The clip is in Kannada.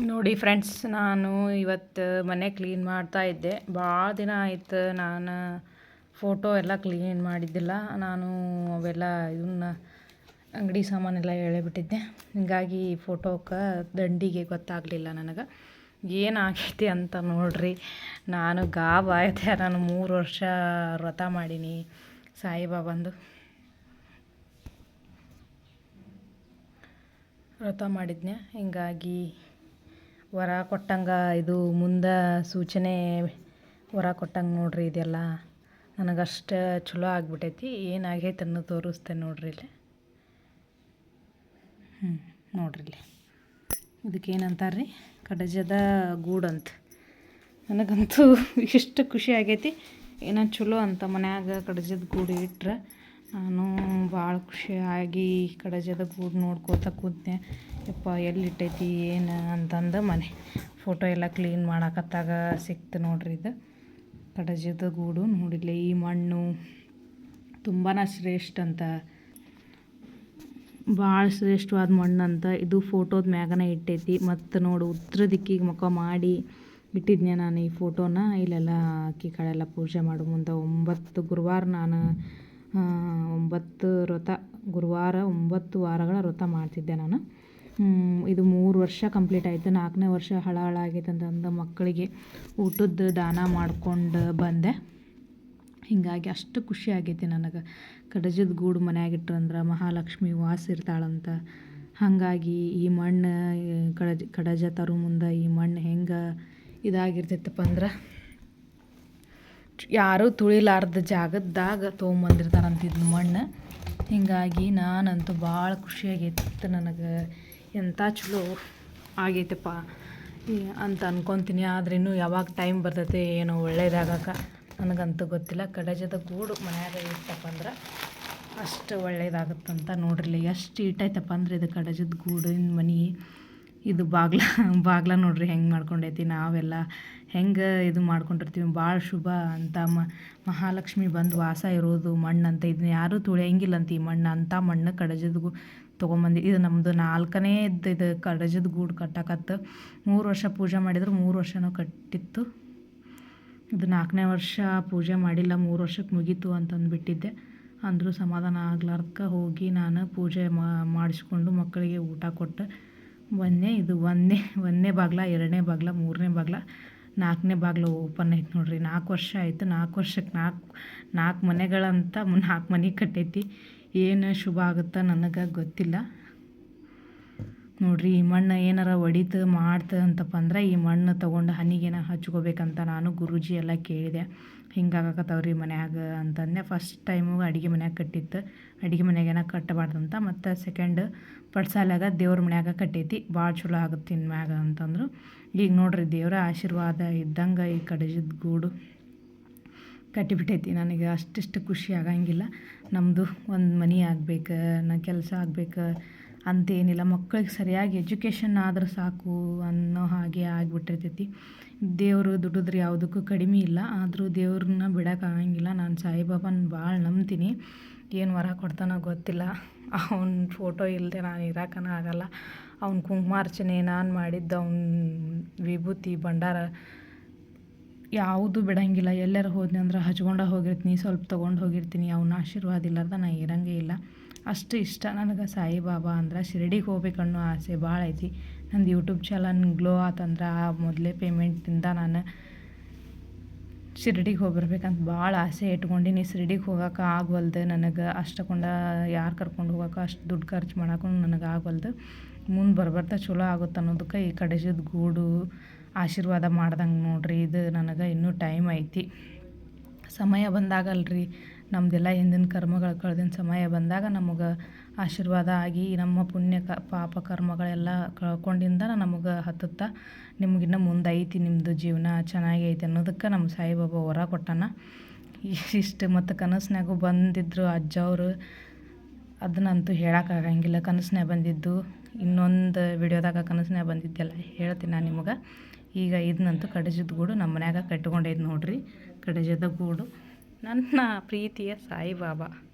ನೋಡಿ ಫ್ರೆಂಡ್ಸ್ ನಾನು ಇವತ್ತು ಮನೆ ಕ್ಲೀನ್ ಮಾಡ್ತಾ ಇದ್ದೆ. ಭಾಳ ದಿನ ಆಯ್ತು ನಾನು ಫೋಟೋ ಎಲ್ಲ ಕ್ಲೀನ್ ಮಾಡಿದ್ದಿಲ್ಲ. ನಾನು ಅವೆಲ್ಲ ಇದನ್ನ ಅಂಗಡಿ ಸಾಮಾನೆಲ್ಲ ಎಳೆಬಿಟ್ಟಿದ್ದೆ. ಹೀಗಾಗಿ ಫೋಟೋಕ್ಕೆ ದಂಡಿಗೆ ಗೊತ್ತಾಗಲಿಲ್ಲ ನನಗೆ. ಏನಾಗೈತಿ ಅಂತ ನೋಡ್ರಿ. ನಾನು ಗಾಬ್ ನಾನು ಮೂರು ವರ್ಷ ವ್ರತ ಮಾಡೀನಿ ಸಾಯಿಬಾಬಂದು ವ್ರತ ಮಾಡಿದ್ನೆ. ಹಿಂಗಾಗಿ ವರ ಕೊಟ್ಟಂಗೆ ಇದು ಮುಂದೆ ಸೂಚನೆ ವರ ಕೊಟ್ಟಂಗೆ ನೋಡ್ರಿ ಇದೆಲ್ಲ. ನನಗಷ್ಟು ಚಲೋ ಆಗ್ಬಿಟ್ಟೈತಿ. ಏನಾಗೈತೆ ಅನ್ನು ತೋರಿಸ್ತೇನೆ ನೋಡ್ರಿ ಇಲ್ಲಿ. ಹ್ಞೂ ನೋಡ್ರಿ ಇಲ್ಲಿ. ಇದಕ್ಕೆ ಏನಂತಾರೆ ರೀ ಕಡಜದ ಗೂಡಂತ ನನಗಂತೂ ಇಷ್ಟು ಖುಷಿ ಆಗೈತಿ. ಏನೋ ಚಲೋ ಅಂತ ಮನ್ಯಾಗ ಕಡಜದ ಗೂಡು ಇಟ್ರೆ. ನಾನು ಭಾಳ ಖುಷಿಯಾಗಿ ಕಡಜದ ಗೂಡು ನೋಡ್ಕೋತ ಕೂತೆ ಯಪ್ಪ, ಎಲ್ಲಿಟ್ಟೈತಿ, ಏನು ಅಂತಂದು ಮನೆ. ಫೋಟೋ ಎಲ್ಲ ಕ್ಲೀನ್ ಮಾಡಕತ್ತಾಗ ಸಿಕ್ತು ನೋಡ್ರಿ ಇದು. ಕಡಜದ ಗೂಡು ನೋಡಿಲ್ಲ ಈ ಮಣ್ಣು ತುಂಬಾ ಶ್ರೇಷ್ಠ ಅಂತ. ಭಾಳ ಶ್ರೇಷ್ಠವಾದ ಮಣ್ಣು ಅಂತ. ಇದು ಫೋಟೋದ ಮ್ಯಾಗನ ಇಟ್ಟೈತಿ. ಮತ್ತು ನೋಡು, ಉತ್ತರ ದಿಕ್ಕಿಗೆ ಮುಖ ಮಾಡಿ ಇಟ್ಟಿದ್ನೆ ನಾನು ಈ ಫೋಟೋನ ಇಲ್ಲೆಲ್ಲ ಅಕ್ಕಿ ಕಡೆಲ್ಲ ಪೂಜೆ ಮಾಡೋ ಮುಂದೆ. ಒಂಬತ್ತು ಗುರುವಾರ ನಾನು ಒಂಬತ್ತು ವ್ರತ, ಗುರುವಾರ ಒಂಬತ್ತು ವಾರಗಳ ವ್ರತ ಮಾಡ್ತಿದ್ದೆ ನಾನು. ಇದು ಮೂರು ವರ್ಷ ಕಂಪ್ಲೀಟ್ ಆಯಿತು. ನಾಲ್ಕನೇ ವರ್ಷ ಹಳ ಹಳ ಆಗೈತೆ ಅಂತಂದು ಮಕ್ಕಳಿಗೆ ಊಟದ ದಾನ ಮಾಡ್ಕೊಂಡು ಬಂದೆ. ಹೀಗಾಗಿ ಅಷ್ಟು ಖುಷಿ ಆಗೈತಿ ನನಗೆ. ಕಡಜದ ಗೂಡು ಮನ್ಯಾಗ ಅಂದ್ರೆ ಮಹಾಲಕ್ಷ್ಮಿ ವಾಸ ಇರ್ತಾಳಂತ. ಹಾಗಾಗಿ ಈ ಮಣ್ಣು ಕಡಜ ಕಡಜ ತರೋ ಮುಂದೆ ಈ ಮಣ್ಣು ಹೆಂಗೆ ಇದಾಗಿರ್ತೈತಪ್ಪ ಅಂದ್ರೆ ಯಾರೂ ತುಳಿಲಾರ್ದ ಜಾಗದಾಗ ತೊಗೊಂಬಂದಿರ್ತಾರಂತ ಇದನ್ನ ಮಣ್ಣು. ಹೀಗಾಗಿ ನಾನಂತೂ ಭಾಳ ಖುಷಿಯಾಗೈತಿ ನನಗೆ. ಎಂಥ ಚಲೋ ಆಗೈತಪ್ಪ. ಅಂತ ಅನ್ಕೊತೀನಿ. ಆದ್ರೆ ಇನ್ನೂ ಯಾವಾಗ ಟೈಮ್ ಬರ್ತೈತೆ, ಏನೋ ಒಳ್ಳೇದಾಗಕ್ಕೆ ನನಗಂತೂ ಗೊತ್ತಿಲ್ಲ. ಕಡಜದ ಗೂಡು ಮನ್ಯಾಗ ಇತ್ತಪ್ಪ ಅಂದ್ರೆ ಅಷ್ಟು ಒಳ್ಳೇದಾಗುತ್ತಂತ ನೋಡ್ರಿ. ಎಷ್ಟು ಇಟ್ಟೈತಪ್ಪ ಅಂದ್ರೆ ಇದು ಕಡಜದ ಗೂಡಿನ ಮನೆ. ಇದು ಬಾಗ್ಲ ಬಾಗ್ಲ ನೋಡ್ರಿ ಹೆಂಗೆ ಮಾಡ್ಕೊಂಡೈತಿ ನಾವೆಲ್ಲ ಹೆಂಗೆ ಇದು ಮಾಡ್ಕೊಂಡಿರ್ತೀವಿ. ಭಾಳ ಶುಭ ಅಂತ ಮಹಾಲಕ್ಷ್ಮಿ ಬಂದು ವಾಸ ಇರೋದು ಮಣ್ಣು ಅಂತ. ಇದನ್ನ ಯಾರೂ ತುಳಿಯಂಗಿಲ್ಲ ಅಂತ ಈ ಮಣ್ಣು. ಅಂಥ ಮಣ್ಣು ಕಡಜದ ತೊಗೊಂಬಂದು. ಇದು ನಮ್ಮದು ನಾಲ್ಕನೇ ಇದು ಕಡಜದ ಗೂಡು ಕಟ್ಟಕತ್ತು ಮೂರು ವರ್ಷ ಪೂಜೆ ಮಾಡಿದ್ರೆ, ಮೂರು ವರ್ಷನೂ ಕಟ್ಟಿತ್ತು. ಇದು ನಾಲ್ಕನೇ ವರ್ಷ ಪೂಜೆ ಮಾಡಿಲ್ಲ, ಮೂರು ವರ್ಷಕ್ಕೆ ಮುಗೀತು ಅಂತಂದುಬಿಟ್ಟಿದ್ದೆ. ಅಂದರೂ ಸಮಾಧಾನ ಆಗ್ಲಾರ್ದಕ್ಕೆ ಹೋಗಿ ನಾನು ಪೂಜೆ ಮಾಡಿಸ್ಕೊಂಡು ಮಕ್ಕಳಿಗೆ ಊಟ ಕೊಟ್ಟು. ಒಂದನೇ, ಇದು ಒಂದನೇ ಒಂದನೇ ಬಾಗ್ಲ, ಎರಡನೇ ಬಾಗ್ಲ, ಮೂರನೇ ಬಾಗ್ಲ, ನಾಲ್ಕನೇ ಬಾಗ್ಲು ಓಪನ್ ಐತೆ ನೋಡಿರಿ. ನಾಲ್ಕು ವರ್ಷ ಆಯಿತು, ನಾಲ್ಕು ವರ್ಷಕ್ಕೆ ನಾಲ್ಕು ನಾಲ್ಕು ಮನೆಗಳಂತ ನಾಲ್ಕು ಮನೆ ಕಟ್ಟೈತಿ. ಏನು ಶುಭ ಆಗುತ್ತೆ ನನಗೆ ಗೊತ್ತಿಲ್ಲ. ನೋಡಿರಿ, ಈ ಮಣ್ಣು ಏನಾರ ಒಡಿತು ಮಾಡ್ತು ಅಂತಪ್ಪ ಅಂದ್ರೆ ಈ ಮಣ್ಣು ತೊಗೊಂಡು ಹನಿಗೇನ ಹಚ್ಕೋಬೇಕಂತ ನಾನು ಗುರೂಜಿ ಎಲ್ಲ ಕೇಳಿದೆ. ಹಿಂಗಾಗಕತ್ತವ್ರಿ ಮನ್ಯಾಗ ಅಂತಂದೆ. ಫಸ್ಟ್ ಟೈಮು ಅಡುಗೆ ಮನ್ಯಾಗ ಕಟ್ಟಿತ್ತು. ಅಡುಗೆ ಮನ್ಯಾಗೇನ ಕಟ್ಟಬಾರ್ದಂತ ಮತ್ತು ಸೆಕೆಂಡ್ ಪಡ್ಸಾಲಾಗ ದೇವ್ರ ಮನ್ಯಾಗ ಕಟ್ಟೈತಿ. ಭಾಳ ಚಲೋ ಆಗುತ್ತೆ ಇನ್ಮ್ಯಾಗ ಅಂತಂದರು. ಈಗ ನೋಡ್ರಿ ದೇವರ ಆಶೀರ್ವಾದ ಇದ್ದಂಗೆ ಈ ಕಡಜದ ಗೂಡು ಕಟ್ಟಿಬಿಟ್ಟೈತಿ. ನನಗೆ ಅಷ್ಟಿಷ್ಟು ಖುಷಿ ಆಗಂಗಿಲ್ಲ. ನಮ್ಮದು ಒಂದು ಮನೆ ಆಗ್ಬೇಕು, ನಾ ಕೆಲಸ ಆಗ್ಬೇಕು ಅಂತೇನಿಲ್ಲ. ಮಕ್ಕಳಿಗೆ ಸರಿಯಾಗಿ ಎಜುಕೇಷನ್ ಆದ್ರೆ ಸಾಕು ಅನ್ನೋ ಹಾಗೆ ಆಗಿಬಿಟ್ಟಿರ್ತೈತಿ. ದೇವರು ದುಡಿದ್ರೆ ಯಾವುದಕ್ಕೂ ಕಡಿಮೆ ಇಲ್ಲ. ಆದರೂ ದೇವ್ರನ್ನ ಬಿಡೋಕ್ಕಾಗಂಗಿಲ್ಲ ನಾನು ಸಾಯಿಬಾಬಾನ ಭಾಳ ನಂಬ್ತೀನಿ. ಏನು ವರ ಕೊಡ್ತಾನೋ ಗೊತ್ತಿಲ್ಲ. ಅವನ ಫೋಟೋ ಇಲ್ಲದೆ ನಾನು ಇರೋಕನ ಆಗಲ್ಲ. ಅವ್ನ ಕುಂಕುಮಾರ್ಚನೆ ನಾನು ಮಾಡಿದ್ದ ಅವ್ನ ವಿಭೂತಿ ಭಂಡಾರ ಯಾವುದು ಬಿಡಂಗಿಲ್ಲ. ಎಲ್ಲರೂ ಹೋದ್ನಿ ಅಂದ್ರೆ ಹಚ್ಕೊಂಡ ಹೋಗಿರ್ತೀನಿ. ಸ್ವಲ್ಪ ತೊಗೊಂಡು ಹೋಗಿರ್ತೀನಿ. ಅವನ ಆಶೀರ್ವಾದ ಇಲ್ಲಾರ್ದ ನಾನು ಇರಂಗೇ ಇಲ್ಲ. ಅಷ್ಟು ಇಷ್ಟ ನನಗೆ ಸಾಯಿಬಾಬಾ ಅಂದ್ರೆ ಶಿರಡಿಗೆ ಹೋಗ್ಬೇಕನ್ನೋ ಆಸೆ ಭಾಳ ಐತಿ. ನಂದು ಯೂಟ್ಯೂಬ್ ಚಾನಲ್ ಗ್ಲೋ ಆತಂದ್ರೆ ಆ ಮೊದಲೇ ಪೇಮೆಂಟಿಂದ ನಾನು ಶಿರಡಿಗೆ ಹೋಗಿರ್ಬೇಕಂತ ಭಾಳ ಆಸೆ ಇಟ್ಕೊಂಡಿನಿ. ಶಿರಡಿಗೆ ಹೋಗೋಕೆ ಆಗವಲ್ದು ನನಗೆ ಅಷ್ಟಕೊಂಡ ಯಾರು ಕರ್ಕೊಂಡು ಹೋಗೋಕೆ ಅಷ್ಟು ದುಡ್ಡು ಖರ್ಚು ಮಾಡೋಕ್ಕೂ ನನಗೆ ಆಗವಲ್ದು. ಮುಂದೆ ಬರ್ಬರ್ತಾ ಚಲೋ ಆಗುತ್ತೆ ಅನ್ನೋದಕ್ಕೆ ಈ ಕಡೆಜದ ಗೂಡು ಆಶೀರ್ವಾದ ಮಾಡ್ದಂಗೆ ನೋಡ್ರಿ, ಇದು ನನಗೆ ಇನ್ನೂ ಟೈಮ್ ಐತಿ. ಸಮಯ ಬಂದಾಗಲ್ರಿ. ನಮ್ಮದೆಲ್ಲ ಹಿಂದಿನ ಕರ್ಮಗಳು ಕಳೆದಿನ ಸಮಯ ಬಂದಾಗ ನಮಗೆ ಆಶೀರ್ವಾದ ಆಗಿ ನಮ್ಮ ಪುಣ್ಯ ಕ, ಪಾಪ ಕರ್ಮಗಳೆಲ್ಲ ಕಳ್ಕೊಂಡಿಂದ ನಮಗೆ ಹತ್ತುತ್ತಾ ನಿಮಗಿನ್ನ ಮುಂದೆ ಐತಿ ನಿಮ್ಮದು ಜೀವನ ಚೆನ್ನಾಗಿ ಐತಿ ಅನ್ನೋದಕ್ಕೆ ನಮ್ಮ ಸಾಯಿಬಾಬಾ ವರ ಕೊಟ್ಟಾನ. ಇಷ್ಟು ಮತ್ತು ಕನಸಿನಾಗು ಬಂದಿದ್ದರು ಅಜ್ಜವರು, ಅದನ್ನಂತೂ ಹೇಳೋಕ್ಕಾಗಂಗಿಲ್ಲ ಕನಸ್ನ್ಯಾಗ ಬಂದಿದ್ದು, ಇನ್ನೊಂದು ವಿಡಿಯೋದಾಗ ಕನಸ್ನ್ಯಾಗ ಬಂದಿದ್ದೆಲ್ಲ ಹೇಳ್ತೀನಿ ನಾನು ನಿಮಗೆ. ಈಗ ಇದನ್ನಂತೂ ಕಡಜದ ಗೂಡು ನಮ್ಮ ಮನ್ಯಾಗ ಕಟ್ಕೊಂಡೈದು ನೋಡ್ರಿ. ಕಡಜದ ಗೂಡು. ನನ್ನ ಪ್ರೀತಿಯ ಸಾಯಿಬಾಬಾ.